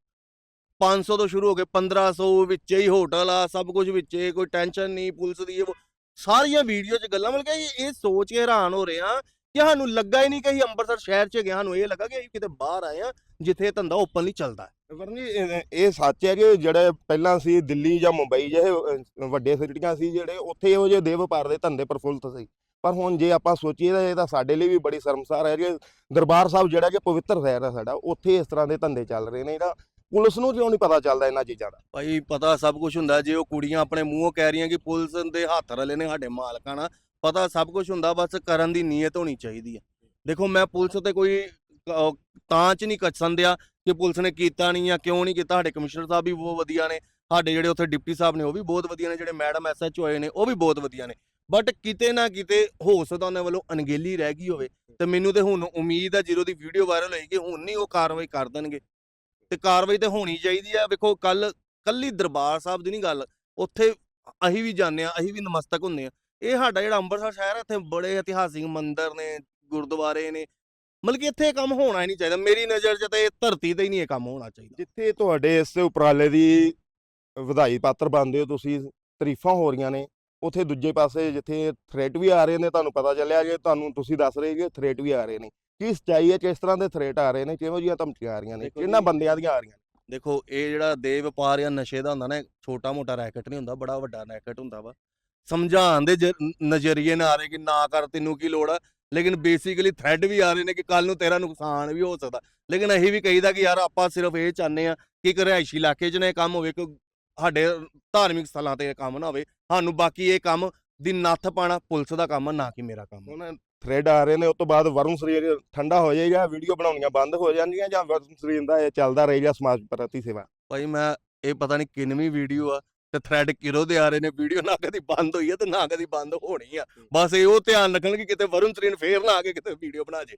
500 ਤੋਂ ਸ਼ੁਰੂ ਹੋ ਕੇ 1500 ਵਿੱਚ ਹੀ ਹੋਟਲ ਆ, ਸਭ ਕੁਝ ਵਿੱਚ ਕੋਈ ਟੈਨਸ਼ਨ ਨਹੀਂ, ਪੁਲਿਸ ਦੀ ਇਹ ਸਾਰੀਆਂ ਵੀਡੀਓ 'ਚ ਗੱਲਾਂ ਮਿਲ ਕੇ ਇਹ ਸੋਚ ਕੇ ਹੈਰਾਨ ਹੋ ਰਹੇ ਆ ਕਿ ਸਾਨੂੰ ਲੱਗਾ ਹੀ ਨਹੀਂ ਕਿ ਅਸੀਂ ਅੰਮ੍ਰਿਤਸਰ ਸ਼ਹਿਰ 'ਚ ਗਏ ਸਾਨੂੰ ਇਹ ਲੱਗਾ ਕਿ ਅਸੀਂ ਕਿਤੇ ਬਾਹਰ ਆਏ ਆ ਜਿੱਥੇ ਇਹ ਧੰਦਾ ਓਪਨਲੀ ਚੱਲਦਾ ਹੈ ਵਰਨੀ ਇਹ ਇਹ ਸੱਚ ਹੈ ਕਿ ਜਿਹੜੇ ਪਹਿਲਾਂ ਸੀ ਦਿੱਲੀ ਜਾਂ ਮੁੰਬਈ ਜਿਹੇ ਅਹ, ਵੱਡੇ ਸਿਟੀਆਂ ਸੀ ਜਿਹੜੇ ਉੱਥੇ ਇਹੋ ਜਿਹੇ ਦੇਹ ਵਪਾਰ ਦੇ ਧੰਦੇ ਪ੍ਰਫੁੱਲਤ ਸੀ। ਪਰ ਹੁਣ ਜੇ ਆਪਾਂ ਸੋਚੀਏ ਤਾਂ ਇਹ ਤਾਂ ਸਾਡੇ ਲਈ ਵੀ ਬੜੀ ਸ਼ਰਮਸਾਰ ਹੈ ਕਿ ਦਰਬਾਰ ਸਾਹਿਬ ਜਿਹੜਾ ਕਿ ਪਵਿੱਤਰ ਸ਼ਹਿਰ ਹੈ ਸਾਡਾ ਉੱਥੇ ਇਸ ਤਰ੍ਹਾਂ ਦੇ ਧੰਦੇ ਚੱਲ ਰਹੇ ਨੇ ਇਹਦਾ ਪੁਲਿਸ ਨੂੰ ਕਿਉਂ ਨਹੀਂ ਪਤਾ ਚੱਲਦਾ ਇਹਨਾਂ ਚੀਜ਼ਾਂ ਦਾ? ਭਾਈ ਪਤਾ ਸਭ ਕੁਝ ਹੁੰਦਾ ਜੇ ਉਹ ਕੁੜੀਆਂ ਆਪਣੇ ਮੂੰਹੋਂ ਕਹਿ ਰਹੀਆਂ ਕਿ ਪੁਲਿਸ ਦੇ ਹੱਥ ਰਲੇ ਨੇ ਸਾਡੇ ਮਾਲਕਾਂ ਨਾਲ ਪਤਾ ਸਭ ਕੁਝ ਹੁੰਦਾ ਬਸ ਕਰਨ ਦੀ ਨੀਅਤ ਹੋਣੀ ਚਾਹੀਦੀ ਹੈ। ਦੇਖੋ ਮੈਂ ਪੁਲਿਸ ਤੇ ਕੋਈ ਅਹ, ਤਾਂ ਚ ਨਹੀਂ ਕੱਛਣ ਦਿਆ ਕਿ ਪੁਲਿਸ ਨੇ ਕੀਤਾ ਨਹੀਂ ਜਾਂ ਕਿਉਂ ਨਹੀਂ ਕੀਤਾ, ਸਾਡੇ ਕਮਿਸ਼ਨਰ ਸਾਹਿਬ ਵੀ ਬਹੁਤ ਵਧੀਆ ਨੇ, ਸਾਡੇ ਜਿਹੜੇ ਉੱਥੇ ਡਿਪਟੀ ਸਾਹਿਬ ਨੇ ਉਹ ਵੀ ਬਹੁਤ ਵਧੀਆ ਨੇ, ਜਿਹੜੇ ਮੈਡਮ ਐਸਐਚਓ ਹੋਏ ਨੇ, ਉਹ ਵੀ ਬਹੁਤ ਵਧੀਆ ਨੇ। ਬਟ ਕਿਤੇ ਨਾ ਕਿਤੇ ਹੋ ਸਕਦਾ ਉਹਨਾਂ ਵੱਲੋਂ ਅਣਗੇਲੀ ਰਹਿ ਗਈ ਹੋਵੇ ਤੇ ਮੈਨੂੰ ਤੇ ਹੁਣ ਉਮੀਦ ਆ ਜਦੋਂ ਦੀ ਵੀਡੀਓ ਵਾਇਰਲ ਹੋਏਗੀ ਹੁਣ ਨਹੀਂ ਉਹ ਕਾਰਵਾਈ ਕਰ ਦੇਣਗੇ। ਤੇ ਕਾਰਵਾਈ ਤੇ ਹੋਣੀ ਚਾਹੀਦੀ ਆ, ਵੇਖੋ ਕੱਲ, ਕੱਲੀ ਦਰਬਾਰ ਸਾਹਿਬ ਦੀ ਨਹੀਂ ਗੱਲ, ਉੱਥੇ ਅਸੀਂ ਵੀ ਜਾਂਦੇ ਆ ਅਸੀਂ ਵੀ ਨਮਸਤਕ ਹੁੰਦੇ ਆ ਇਹ ਸਾਡਾ ਜਿਹੜਾ ਅੰਮ੍ਰਿਤਸਰ ਸ਼ਹਿਰ ਹੈ ਇੱਥੇ ਬੜੇ ਇਤਿਹਾਸਿਕ ਮੰਦਿਰ ਨੇ, ਗੁਰਦੁਆਰੇ ਨੇ ਮਤਲਬ ਕਿ ਇੱਥੇ ਇਹ ਕੰਮ ਹੋਣਾ ਹੀ ਨਹੀਂ ਚਾਹੀਦਾ। ਮੇਰੀ ਨਜ਼ਰ 'ਚ ਤਾਂ ਇਹ ਧਰਤੀ ਤੇ ਹੀ ਨਹੀਂ ਇਹ ਕੰਮ ਹੋਣਾ ਚਾਹੀਦਾ। ਜਿੱਥੇ ਤੁਹਾਡੇ ਇਸ ਉਪਰਾਲੇ ਦੀ ਵਧਾਈ ਪਾਤਰ ਬਣਦੇ ਹੋ ਤੁਸੀਂ ਤਾਰੀਫਾਂ ਹੋ ਰਹੀਆਂ ਨੇ ਉਥੇ ਦੂਜੇ ਪਾਸੇ ਜਿੱਥੇ ਥ੍ਰੈਟ ਵੀ ਆ ਰਹੇ ਨੇ ਤੁਹਾਨੂੰ ਪਤਾ ਚੱਲਿਆ ਕਿ ਤੁਹਾਨੂੰ ਤੁਸੀਂ ਦੱਸ ਰਹੇ ਕਿ ਥ੍ਰੈਟ ਵੀ ਆ ਰਹੇ ਨੇ। ਕੀ ਸੱਚਾਈ ਹੈ ਕਿਸ ਤਰ੍ਹਾਂ ਦੇ ਥ੍ਰੈਟ ਆ ਰਹੇ ਨੇ ਕਿਹੋ ਜਿਹੀਆਂ ਧਮਕੀਆਂ ਆ ਰਹੀਆਂ ਨੇ ਦੇਖੋ ਕਿਹਨਾਂ ਜੀ, ਬੰਦਿਆਂ ਦੀਆਂ ਆ ਰਹੀਆਂ ਨੇ? ਦੇਖੋ ਇਹ ਜਿਹੜਾ ਦੇ ਵਪਾਰ ਜਾਂ ਨਸ਼ੇ ਦਾ ਹੁੰਦਾ ਨਾ ਛੋਟਾ ਮੋਟਾ ਰੈਕਟ ਨਹੀਂ ਹੁੰਦਾ ਬੜਾ ਵੱਡਾ ਰੈਕਟ ਹੁੰਦਾ ਵਾ। ਸਮਝਾਉਣ ਦੇ ਜ- ਨਜ਼ਰੀਏ ਨਾਲ ਆ ਰਹੇ ਕਿ ਨਾ ਕਰ ਤੈਨੂੰ ਕੀ ਲੋੜ ਆ? ਲੇਕਿਨ ਬੇਸਿਕਲੀ ਥ੍ਰੈਡ ਵੀ ਆ ਰਹੇ ਨੇ ਕਿ ਕੱਲ ਨੂੰ ਤੇਰਾ ਨੁਕਸਾਨ ਵੀ ਹੋ ਸਕਦਾ। ਲੇਕਿਨ ਅਸੀਂ ਵੀ ਕਹੀਦਾ ਕਿ ਯਾਰ ਆਪਾਂ ਸਿਰਫ ਇਹ ਚਾਹੁੰਦੇ ਆ ਕਿ ਇੱਕ ਰਿਹਾਇਸ਼ੀ ਇਲਾਕੇ 'ਚ ਨੇ ਕੰਮ ਹੋਵੇ ਕਿ ਸਾਡੇ ਧਾਰਮਿਕ ਸਥਲਾਂ ਤੇ ਕੰਮ ਨਾ ਹੋਵੇ। ਸਾਨੂੰ ਬਾਕੀ ਇਹ ਕੰਮ ਦੀ ਨੱਥ ਪਾਣਾ ਪੁਲਿਸ ਦਾ ਕੰਮ ਨਾ ਕਿ ਮੇਰਾ ਕੰਮ। ਹੁਣ ਥ੍ਰੈਡ ਆ ਰਹੇ ਨੇ ਉਸ ਤੋਂ ਬਾਅਦ ਵਰੁਣ ਸਰੀਰ ਠੰਡਾ ਹੋ ਜਾਏਗਾ ਵੀਡੀਓ ਬਣਾਉਣੀਆਂ ਬੰਦ ਹੋ ਜਾਂਦੀਆਂ ਜਾਂ ਵਰੁਣ ਸਰੀਰ ਦਾ ਇਹ ਚੱਲਦਾ ਰਹੇਗਾ ਸਮਾਜ ਪ੍ਰਤੀ ਸੇਵਾ। ਭਾਈ ਮੈਂ ਇਹ ਪਤਾ ਨਹੀਂ ਕਿੰਨਵੀਂ ਵੀਡੀਓ ਆ ਤੇ ਥ੍ਰੈਡ ਕਿਰੋ ਦੇ ਆ ਰਹੇ ਨੇ ਵੀਡੀਓ ਨਾ ਕਦੀ ਬੰਦ ਹੋਈ ਆ ਤੇ ਨਾ ਕਦੀ ਬੰਦ ਹੋਣੀ ਆ। ਬਸ ਇਹ ਉਹ ਧਿਆਨ ਰੱਖਣ ਕਿ ਕਿਤੇ ਵਰੁਣ ਸਰੀਨ ਫੇਰ ਨਾ ਆ ਕੇ ਕਿਤੇ ਵੀਡੀਓ ਬਣਾ ਜੇ।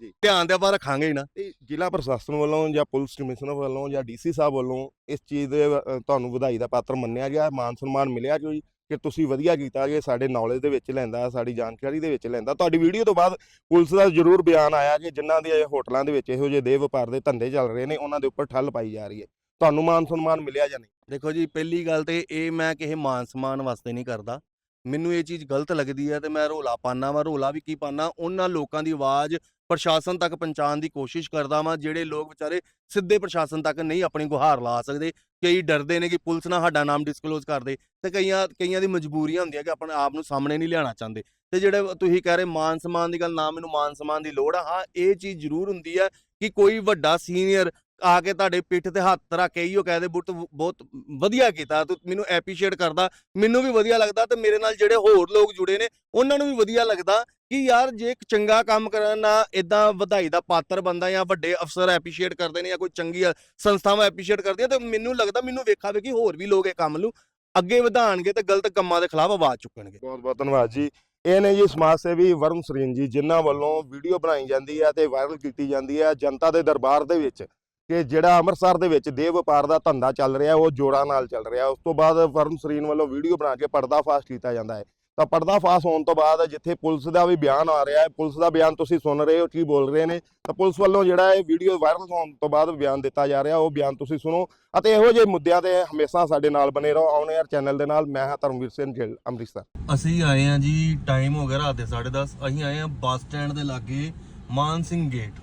ਜੀ। ਧਿਆਨ ਤੇ ਆਪਾਂ ਰੱਖਾਂਗੇ ਹੀ ਨਾ। ਤੇ ਜ਼ਿਲ੍ਹਾ ਪ੍ਰਸ਼ਾਸਨ ਵੱਲੋਂ ਜਾਂ ਪੁਲਿਸ ਕਮਿਸ਼ਨਰ ਵੱਲੋਂ ਜਾਂ ਡੀਸੀ ਸਾਹਿਬ ਵੱਲੋਂ ਇਸ ਚੀਜ਼ ਦੇ ਅ, ਤੁਹਾਨੂੰ ਵਧਾਈ ਦਾ ਪਾਤਰ ਮੰਨਿਆ ਗਿਆ ਮਾਨ ਸਨਮਾਨ ਮਿਲਿਆ ਜੀ ਕਿ ਤੁਸੀਂ ਵਧੀਆ ਕੀਤਾ ਕਿ ਸਾਡੇ ਨੌਲੇਜ ਦੇ ਵਿੱਚ ਲੈਂਦਾ ਸਾਡੀ ਜਾਣਕਾਰੀ ਦੇ ਵਿੱਚ ਲੈਂਦਾ। ਤੁਹਾਡੀ ਵੀਡੀਓ ਤੋਂ ਬਾਅਦ ਪੁਲਿਸ ਦਾ ਜ਼ਰੂਰ ਬਿਆਨ ਆਇਆ ਕਿ ਜਿਨ੍ਹਾਂ ਦੇ ਹੋਟਲਾਂ ਦੇ ਵਿੱਚ ਇਹੋ ਜਿਹੇ ਦੇਹ ਵਪਾਰ ਦੇ ਧੰਦੇ ਚੱਲ ਰਹੇ ਨੇ ਉਹਨਾਂ ਦੇ ਉੱਪਰ ਠੱਲ ਪਾਈ ਜਾ ਰਹੀ ਹੈ। ਤੁਹਾਨੂੰ ਮਾਨ ਸਨਮਾਨ ਮਿਲਿਆ ਜਾਂ ਨਹੀਂ? ਦੇਖੋ ਜੀ, ਪਹਿਲੀ ਗੱਲ ਤੇ ਇਹ ਮੈਂ ਕਿਸੇ ਮਾਨ ਸਨਮਾਨ ਵਾਸਤੇ ਨਹੀਂ ਕਰਦਾ। ਮੈਨੂੰ ਇਹ ਚੀਜ਼ ਗਲਤ ਲੱਗਦੀ ਹੈ ਤੇ ਮੈਂ ਰੋਲਾ ਪਾਣਾ ਵਾ, ਰੋਲਾ ਵੀ ਕੀ ਪਾਣਾ ਉਹਨਾਂ ਲੋਕਾਂ ਦੀ ਆਵਾਜ਼ ਪ੍ਰਸ਼ਾਸਨ ਤੱਕ ਪਹੁੰਚਾਉਣ ਦੀ ਕੋਸ਼ਿਸ਼ ਕਰਦਾ ਵਾਂ, ਜਿਹੜੇ ਲੋਕ ਵਿਚਾਰੇ ਸਿੱਧੇ ਪ੍ਰਸ਼ਾਸਨ ਤੱਕ ਨਹੀਂ ਆਪਣੀ ਗੁਹਾਰ ਲਾ ਸਕਦੇ। ਕਈ ਡਰਦੇ ਨੇ ਕਿ ਪੁਲਿਸ ਨਾ ਸਾਡਾ ਨਾਮ ਡਿਸਕਲੋਜ਼ ਕਰ ਦੇ ਤੇ ਕਈਆਂ ਕਈਆਂ ਦੀ ਮਜਬੂਰੀਆਂ ਹੁੰਦੀਆਂ ਕਿ ਆਪਣੇ ਆਪ ਨੂੰ ਸਾਹਮਣੇ ਨਹੀਂ ਲਿਆਉਣਾ ਚਾਹੁੰਦੇ। ਤੇ ਜਿਹੜੇ ਤੁਸੀਂ ਕਹਿ ਰਹੇ ਮਾਨ ਸਨਮਾਨ ਦੀ ਗੱਲ, ਨਾ ਮੈਨੂੰ ਮਾਨ ਸਨਮਾਨ ਦੀ ਲੋੜ ਆ। ਹਾਂ, ਇਹ ਚੀਜ਼ ਜ਼ਰੂਰ ਹੁੰਦੀ ਹੈ ਕਿ ਕੋਈ ਵੱਡਾ ਸੀਨੀਅਰ ਆ ਕੇ ਤੁਹਾਡੇ ਪਿੱਠ ਤੇ ਹੱਥ ਰੱਖ ਕੇ ਇਹੋ ਕਹਦੇ ਬੁੱਤ ਬਹੁਤ ਵਧੀਆ ਕੀਤਾ। ਤੂੰ ਮੈਨੂੰ ਐਪਰੀਸ਼ੀਏਟ ਕਰਦਾ, ਮੈਨੂੰ ਵੀ ਵਧੀਆ ਲੱਗਦਾ ਤੇ ਮੇਰੇ ਨਾਲ ਜਿਹੜੇ ਹੋਰ ਲੋਕ ਜੁੜੇ ਨੇ, ਉਹਨਾਂ ਨੂੰ ਵੀ ਵਧੀਆ ਲੱਗਦਾ ਕਿ ਯਾਰ ਜੇ ਇੱਕ ਚੰਗਾ ਕੰਮ ਕਰਨ ਨਾਲ ਇਦਾਂ ਵਧਾਈ ਦਾ ਪਾਤਰ ਬੰਦਾ ਜਾਂ ਵੱਡੇ ਅਫਸਰ ਐਪਰੀਸ਼ੀਏਟ ਕਰਦੇ ਨੇ ਜਾਂ ਕੋਈ ਚੰਗੀ ਸੰਸਥਾਵਾਂ ਐਪਰੀਸ਼ੀਏਟ ਕਰਦੀਆਂ ਤੇ ਮੈਨੂੰ ਲੱਗਦਾ ਮੈਨੂੰ ਵੇਖਾ ਵੇਖੀ ਹੋਰ ਵੀ ਲੋਕ ਇਹ ਕੰਮ ਨੂੰ ਅੱਗੇ ਵਧਾਣਗੇ ਤੇ ਗਲਤ ਕੰਮਾਂ ਦੇ ਖਿਲਾਫ ਆਵਾਜ਼ ਚੁੱਕਣਗੇ। ਬਹੁਤ ਬਹੁਤ ਧੰਨਵਾਦ ਜੀ। ਇਹ ਨੇ ਜੀ ਸਮਾਜ ਸੇਵੀ ਵਰੁਣ ਸਰੀਨ ਜੀ, ਜਿਨ੍ਹਾਂ ਵੱਲੋਂ ਵੀਡੀਓ ਬਣਾਈ ਜਾਂਦੀ ਹੈ ਤੇ ਵਾਇਰਲ ਕੀਤੀ ਜਾਂਦੀ ਹੈ ਜਨਤਾ ਦੇ ਦਰਬਾਰ ਦੇ ਵਿੱਚ। ਕਿ ਜਿਹੜਾ ਅੰਮ੍ਰਿਤਸਰ ਦੇ ਵਿੱਚ ਦੇਹ ਵਪਾਰ ਦਾ ਧੰਦਾ ਚੱਲ ਰਿਹਾ, ਉਹ ਜੋਰਾਂ ਨਾਲ ਚੱਲ ਰਿਹਾ। ਉਸ ਤੋਂ ਬਾਅਦ ਵਰੁਣ ਸਰੀਨ ਵੱਲੋਂ ਵੀਡੀਓ ਬਣਾ ਕੇ ਪਰਦਾਫਾਸ਼ ਕੀਤਾ ਜਾਂਦਾ ਹੈ। ਤਾਂ ਪਰਦਾਫਾਸ਼ ਹੋਣ ਤੋਂ ਬਾਅਦ ਜਿੱਥੇ ਪੁਲਿਸ ਦਾ ਵੀ ਬਿਆਨ ਆ ਰਿਹਾ ਹੈ, ਪੁਲਿਸ ਦਾ ਬਿਆਨ ਤੁਸੀਂ ਸੁਣ ਰਹੇ ਹੋ, ਕੀ ਬੋਲ ਰਹੇ ਨੇ, ਤਾਂ ਪੁਲਿਸ ਵੱਲੋਂ ਜਿਹੜਾ ਇਹ ਵੀਡੀਓ ਵਾਇਰਲ ਹੋਣ ਤੋਂ ਬਾਅਦ ਬਿਆਨ ਦਿੱਤਾ ਜਾ ਰਿਹਾ, ਉਹ ਬਿਆਨ ਤੁਸੀਂ ਸੁਣੋ। ਅਤੇ ਇਹੋ ਜਿਹੇ ਮੁੱਦਿਆਂ ਤੇ ਹਮੇਸ਼ਾ ਸਾਡੇ ਨਾਲ ਬਨੇ ਰਹੋ। ਆਉਣੇ ਯਾਰ ਚੈਨਲ ਦੇ ਨਾਲ ਮੈਂ ਹਾਂ ਧਰਮਵੀਰ ਸਿੰਘ ਗਿੱਲ, ਅੰਮ੍ਰਿਤਸਰ। ਅਸੀਂ ਆਏ ਹਾਂ ਜੀ ਟਾਈਮ ਹੋ ਗਿਆ ਰਾਤ ਦੇ 10:30 ਅਸੀਂ ਆਏ ਹਾਂ ਬੱਸ ਸਟੈਂਡ ਦੇ ਲਾਗੇ ਮਾਨ ਸਿੰਘ ਗੇਟ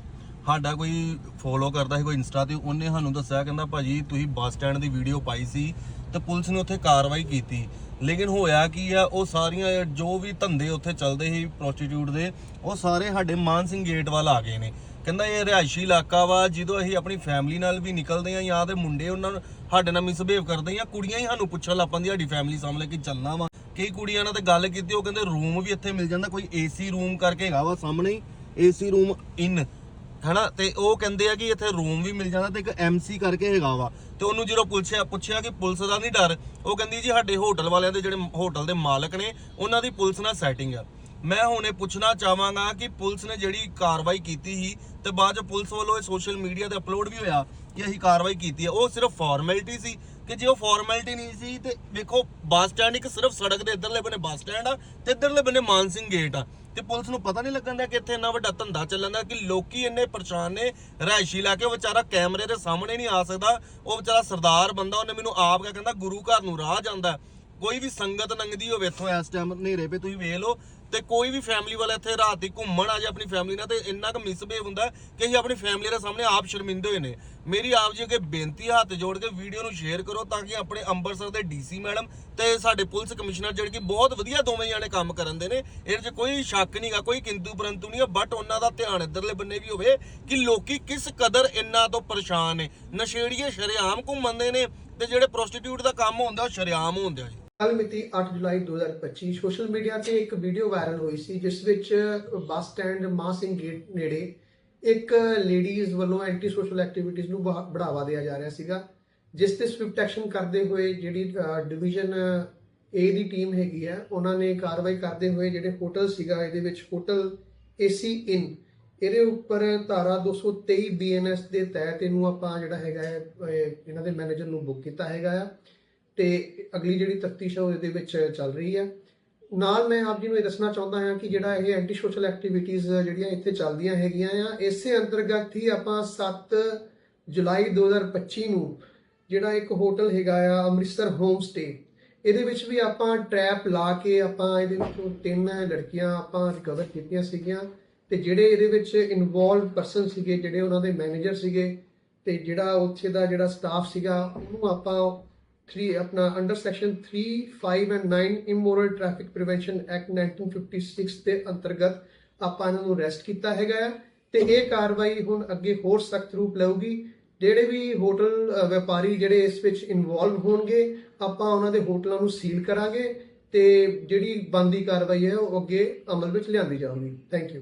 ਸਾਡਾ ਕੋਈ ਫੋਲੋ ਕਰਦਾ ਸੀ, ਕੋਈ ਇੰਸਟਾ ਤੇ, ਉਹਨੇ ਸਾਨੂੰ ਦੱਸਿਆ, ਕਹਿੰਦਾ ਭਾਜੀ ਤੁਸੀਂ ਬੱਸ ਸਟੈਂਡ ਦੀ ਵੀਡੀਓ ਪਾਈ ਸੀ ਤੇ ਪੁਲਿਸ ਨੇ ਉੱਥੇ ਕਾਰਵਾਈ ਕੀਤੀ। ਲੇਕਿਨ ਹੋਇਆ ਕੀ ਆ, ਉਹ ਸਾਰੀਆਂ ਜੋ ਵੀ ਧੰਦੇ ਉੱਥੇ ਚੱਲਦੇ ਸੀ ਪ੍ਰੋਸਟੀਟਿਊਟ ਦੇ, ਉਹ ਸਾਰੇ ਸਾਡੇ ਮਾਨ ਸਿੰਘ ਗੇਟ ਵੱਲ ਆ ਗਏ ਨੇ। ਕਹਿੰਦਾ ਇਹ ਰਿਹਾਇਸ਼ੀ ਇਲਾਕਾ ਵਾ, ਜਦੋਂ ਅਸੀਂ ਆਪਣੀ ਫੈਮਿਲੀ ਨਾਲ ਵੀ ਨਿਕਲਦੇ ਆ ਜਾਂ ਤੇ ਮੁੰਡੇ ਉਹਨਾਂ ਨੂੰ ਸਾਡੇ ਨਾਲ ਮਿਸਬਿਹੇਵ ਕਰਦੇ ਆ ਕੁੜੀਆਂ ਹੀ ਸਾਨੂੰ ਪੁੱਛਣ ਲੱਗ ਪੈਂਦੀਆਂ ਸਾਡੀ ਫੈਮਿਲੀ ਸਾਹਮਣੇ ਕਿ ਚੱਲਣਾ ਵਾ। ਕਈ ਕੁੜੀਆਂ ਨਾਲ ਤੇ ਗੱਲ ਕੀਤੀ, ਉਹ ਕਹਿੰਦੇ ਰੂਮ ਵੀ ਇੱਥੇ ਮਿਲ ਜਾਂਦਾ, ਕੋਈ ਏਸੀ ਰੂਮ ਕਰਕੇ ਹੈਗਾ ਵਾ ਸਾਹਮਣੇ ਹੀ ਏਸੀ ਰੂਮ ਇਨ ਹਨਾ? ਤੇ ਉਹ ਕਹਿੰਦੇ ਆ ਕਿ ਇੱਥੇ ਰੂਮ ਵੀ ਮਿਲ ਜਾਂਦਾ ਤੇ ਇੱਕ ਐਮਸੀ ਕਰਕੇ ਹੈਗਾ ਵਾ। ਤੇ ਉਹਨੂੰ ਜਦੋਂ ਪੁੱਛਿਆ ਪੁੱਛਿਆ ਕਿ ਪੁਲਿਸ ਦਾ ਨਹੀਂ ਡਰ, ਉਹ ਕਹਿੰਦੀ ਜੀ ਸਾਡੇ ਹੋਟਲ ਵਾਲਿਆਂ ਦੇ ਜਿਹੜੇ ਹੋਟਲ ਦੇ ਮਾਲਕ ਨੇ, ਉਹਨਾਂ ਦੀ ਪੁਲਿਸ ਨਾਲ ਸੈਟਿੰਗ ਆ। ਮੈਂ ਹੁਣ ਇਹ ਪੁੱਛਣਾ ਚਾਹਾਂਗਾ ਕਿ ਪੁਲਿਸ ਨੇ ਜਿਹੜੀ ਕਾਰਵਾਈ ਕੀਤੀ ਸੀ ਤੇ ਬਾਅਦ ਚ ਪੁਲਿਸ ਵੱਲੋਂ ਇਹ ਸੋਸ਼ਲ ਮੀਡੀਆ ਤੇ ਅਪਲੋਡ ਵੀ ਹੋਇਆ ਕਿ ਅਸੀਂ ਕਾਰਵਾਈ ਕੀਤੀ ਹੈ ਉਹ ਸਿਰਫ ਫਾਰਮੈਲਿਟੀ ਸੀ ਕਿ ਜੇ ਉਹ ਫਾਰਮੈਲਿਟੀ ਨਹੀਂ ਸੀ ਤੇ ਵੇਖੋ, ਬੱਸ ਸਟੈਂਡ ਇੱਕ ਸਿਰਫ ਸੜਕ ਦੇ ਇੱਧਰਲੇ ਬੰਨੇ ਬੱਸ ਸਟੈਂਡ ਆ ਤੇ ਇੱਧਰਲੇ ਬੰਨੇ ਮਾਨ ਸਿੰਘ ਗੇਟ ਆ। ਤੇ ਪੁਲਿਸ ਨੂੰ ਪਤਾ ਨਹੀਂ ਲੱਗਣ ਦਾ ਕਿ ਇੱਥੇ ਇੰਨਾ ਵੱਡਾ ਧੰਦਾ ਚੱਲਣ ਦਾ ਕਿ ਲੋਕੀ ਇੰਨੇ ਪਰੇਸ਼ਾਨ ਨੇ, ਰਿਹਾਇਸ਼ੀ ਇਲਾਕੇ, ਉਹ ਵਿਚਾਰਾ ਕੈਮਰੇ ਦੇ ਸਾਹਮਣੇ ਨਹੀਂ ਆ ਸਕਦਾ, ਉਹ ਵਿਚਾਰਾ ਸਰਦਾਰ ਬੰਦਾ, ਉਹਨੇ ਮੈਨੂੰ ਆਪ ਕਿਹਾ ਕਹਿੰਦਾ, ਗੁਰੂ ਘਰ ਨੂੰ ਰਾਹ ਜਾਂਦਾ। ਕੋਈ ਵੀ ਸੰਗਤ ਲੰਘਦੀ ਹੋਵੇ ਇੱਥੋਂ ਇਸ ਟਾਈਮ ਹਨੇਰੇ 'ਤੇ, ਤੁਸੀਂ ਵੇਖ ਲਓ ਤੇ ਕੋਈ ਵੀ ਫੈਮਿਲੀ ਵਾਲਾ ਇੱਥੇ ਰਾਤ ਦੀ ਘੁੰਮਣ ਆ ਜਾ ਆਪਣੀ ਫੈਮਿਲੀ ਨਾਲ ਤੇ ਇੰਨਾ ਕੁ ਮਿਸਬਿਹੇਵ ਹੁੰਦਾ ਕਿ ਅਸੀਂ ਆਪਣੀ ਫੈਮਿਲੀ ਦੇ ਸਾਹਮਣੇ ਆਪ ਸ਼ਰਮਿੰਦੇ ਹੋਏ ਨੇ। ਮੇਰੀ ਆਪ ਜੀ ਅੱਗੇ ਬੇਨਤੀ ਹੱਥ ਜੋੜ ਕੇ ਵੀਡੀਓ ਨੂੰ ਸ਼ੇਅਰ ਕਰੋ ਤਾਂ ਕਿ ਆਪਣੇ ਅੰਮ੍ਰਿਤਸਰ ਦੇ ਡੀਸੀ ਮੈਡਮ ਤੇ ਸਾਡੇ ਪੁਲਿਸ ਕਮਿਸ਼ਨਰ ਜਿਹੜੇ ਕਿ ਬਹੁਤ ਵਧੀਆ ਦੋਵੇਂ ਜਾਣੇ ਕੰਮ ਕਰਨ ਦੇ ਨੇ। ਇਹਦੇ 'ਚ ਕੋਈ ਸ਼ੱਕ ਨਹੀਂਗਾ ਕੋਈ ਕਿੰਤੂ ਪਰੰਤੂ ਨਹੀਂ ਬਟ ਉਹਨਾਂ ਦਾ ਧਿਆਨ ਇੱਧਰਲੇ ਬੰਨੇ ਵੀ ਹੋਵੇ ਕਿ ਲੋਕੀ ਕਿਸ ਕਦਰ ਇੰਨਾ ਤੋਂ ਪਰੇਸ਼ਾਨ ਨੇ। ਨਸ਼ੇੜੀਏ ਸ਼ਰੇਆਮ ਘੁੰਮਦੇ ਨੇ ਤੇ ਜਿਹੜੇ ਪ੍ਰੋਸਟੀਟਿਊਟ ਦਾ ਕੰਮ ਹੁੰਦਾ ਉਹ ਸ਼ਰੇਆਮ ਹੁੰਦਾ ਜੀ। ਕੱਲ ਮਿਤੀ 8 ਜੁਲਾਈ 2025 ਸੋਸ਼ਲ ਮੀਡੀਆ ਤੇ ਇੱਕ ਵੀਡੀਓ ਵਾਇਰਲ ਹੋਈ ਸੀ ਜਿਸ ਵਿੱਚ ਬੱਸ ਸਟੈਂਡ ਮਾਂ ਸਿੰਘ ਗੇਟ ਨੇੜੇ ਇੱਕ ਲੇਡੀਜ਼ ਵੱਲੋਂ ਐਂਟੀ ਸੋਸ਼ਲ ਐਕਟੀਵਿਟੀਜ਼ ਨੂੰ ਬਹਾ- ਬੜਾਵਾ ਦਿਆ ਜਾ ਰਿਹਾ ਸੀਗਾ ਜਿਸ ਤੇ ਸਵਿਫਟ ਐਕਸ਼ਨ ਕਰਦੇ ਹੋਏ ਜਿਹੜੀ ਡਿਵੀਜ਼ਨ ਏ ਦੀ ਟੀਮ ਹੈਗੀ ਆ ਉਹਨਾਂ ਨੇ ਕਾਰਵਾਈ ਕਰਦੇ ਹੋਏ ਜਿਹੜੇ ਹੋਟਲ ਸੀਗਾ ਇਹਦੇ ਵਿੱਚ ਹੋਟਲ ਏਸੀ ਇਨ ਇਹਦੇ ਉੱਪਰ ਧਾਰਾ 223 ਬੀਐਨਐਸ ਦੇ ਤਹਿਤ ਇਹਨੂੰ ਆਪਾਂ ਜਿਹੜਾ ਹੈਗਾ ਹੈ, ਇਹਨਾਂ ਦੇ ਮੈਨੇਜਰ ਨੂੰ ਬੁੱਕ ਕੀਤਾ ਹੈਗਾ ਆ। ਤੇ ਅਗਲੀ ਜਿਹੜੀ ਤਫਤੀਸ਼ ਹੈ ਉਹ ਇਹਦੇ ਵਿੱਚ ਚੱਲ ਰਹੀ ਹੈ। ਨਾਲ ਮੈਂ ਆਪ ਜੀ ਨੂੰ ਇਹ ਦੱਸਣਾ ਚਾਹੁੰਦਾ ਹਾਂ ਕਿ ਜਿਹੜਾ ਇਹ ਐਂਟੀ ਸੋਸ਼ਲ ਐਕਟੀਵਿਟੀਆਂ ਜਿਹੜੀਆਂ ਇੱਥੇ ਚੱਲਦੀਆਂ ਹੈਗੀਆਂ ਆ, ਇਸੇ ਅੰਤਰਗਤ ਹੀ ਆਪਾਂ 7 ਜੁਲਾਈ 2025 ਨੂੰ ਜਿਹੜਾ ਇੱਕ ਹੋਟਲ ਹੈਗਾ ਆ, ਅੰਮ੍ਰਿਤਸਰ ਹੋਮ ਸਟੇ ਇਹਦੇ ਵਿੱਚ ਵੀ ਆਪਾਂ ਟ੍ਰੈਪ ਲਾ ਕੇ ਆਪਾਂ ਇਹਦੇ ਵਿੱਚੋਂ ਤਿੰਨ ਲੜਕੀਆਂ ਆਪਾਂ ਰਿਕਵਰ ਕੀਤੀਆਂ ਸੀਗੀਆਂ ਤੇ ਜਿਹੜੇ ਇਹਦੇ ਵਿੱਚ ਇਨਵੋਲਵ ਪਰਸਨ ਸੀਗੇ, ਜਿਹੜੇ ਉਹਨਾਂ ਦੇ ਮੈਨੇਜਰ ਸੀਗੇ ਤੇ ਜਿਹੜਾ ਉੱਥੇ ਦਾ ਜਿਹੜਾ ਸਟਾਫ ਸੀਗਾ, ਉਹਨੂੰ ਆਪਾਂ 3 ਆਪਣਾ under section 3 5 and 9 immoral traffic prevention act 1956 ਦੇ ਅੰਤਰਗਤ ਆਪਾਂ ਇਹਨਾਂ ਨੂੰ ਅਰੈਸਟ ਕੀਤਾ ਹੈਗਾ ਹੈ ਤੇ ਇਹ ਕਾਰਵਾਈ ਹੁਣ ਅੱਗੇ ਹੋਰ ਸਖਤ ਰੂਪ ਲਊਗੀ। ਜਿਹੜੇ ਵੀ ਹੋਟਲ ਵਪਾਰੀ ਜਿਹੜੇ ਇਸ ਵਿੱਚ ਇਨਵੋਲਵ ਹੋਣਗੇ, ਆਪਾਂ ਉਹਨਾਂ ਦੇ ਹੋਟਲਾਂ ਨੂੰ ਸੀਲ ਕਰਾਂਗੇ ਤੇ ਜਿਹੜੀ ਬੰਦੀ ਕਾਰਵਾਈ ਹੈ ਉਹ ਅੱਗੇ ਅਮਲ ਵਿੱਚ ਲਿਆਂਦੀ ਜਾਊਗੀ। Thank you